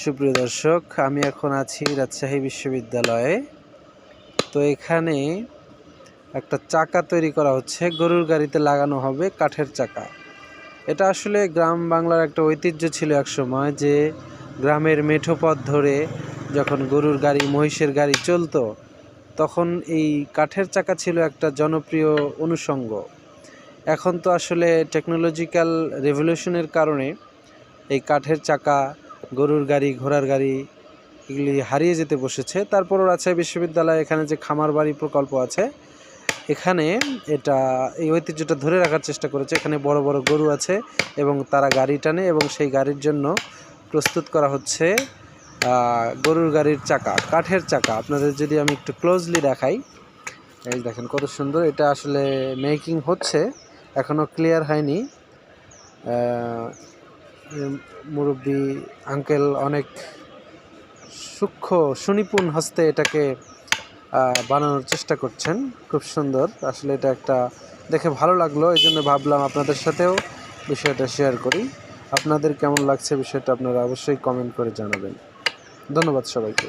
সুপ্রিয় দর্শক, আমি এখন আছি রাজশাহী বিশ্ববিদ্যালয়ে। তো এখানে একটা চাকা তৈরি করা হচ্ছে। গরুর গাড়িতে লাগানো হবে কাঠের চাকা। এটা আসলে গ্রাম বাংলার একটা ঐতিহ্য ছিল এক সময় যে গ্রামের মেঠো পথ ধরে যখন গরুর গাড়ি, মহিষের গাড়ি চলতো, তখন এই কাঠের চাকা ছিল একটা জনপ্রিয় অনুষঙ্গ। এখন তো আসলে টেকনোলজিক্যাল রেভলিউশনের কারণে এই কাঠের চাকা গরুর গাড়ি, ঘোড়ার গাড়ি এগুলি হারিয়ে যেতে বসেছে। তারপরও রাজশাহী বিশ্ববিদ্যালয় এখানে যে খামার বাড়ি প্রকল্প আছে, এখানে এটা, এই ঐতিহ্যটা ধরে রাখার চেষ্টা করেছে। এখানে বড় বড় গরু আছে এবং তারা গাড়ি টানে এবং সেই গাড়ির জন্য প্রস্তুত করা হচ্ছে গরুর গাড়ির চাকা, কাঠের চাকা। আপনাদের যদি আমি একটু ক্লোজলি দেখাই, এই দেখেন কত সুন্দর। এটা আসলে মেকিং হচ্ছে এখনও ক্লিয়ার হয়নি। মুরব্বী, আঙ্কেল, অনেক সূক্ষ্ম, সুনিপুণ হস্তে এটাকে বানানোর চেষ্টা করছেন। খুব সুন্দর। আসলে এটা একটা দেখে ভালো লাগল এই জন্য ভাবলাম আপনাদের সাথেও বিষয়টা শেয়ার করি। আপনাদের কেমন লাগছে বিষয়টা আপনারা অবশ্যই কমেন্ট করে জানাবেন। ধন্যবাদ সবাইকে।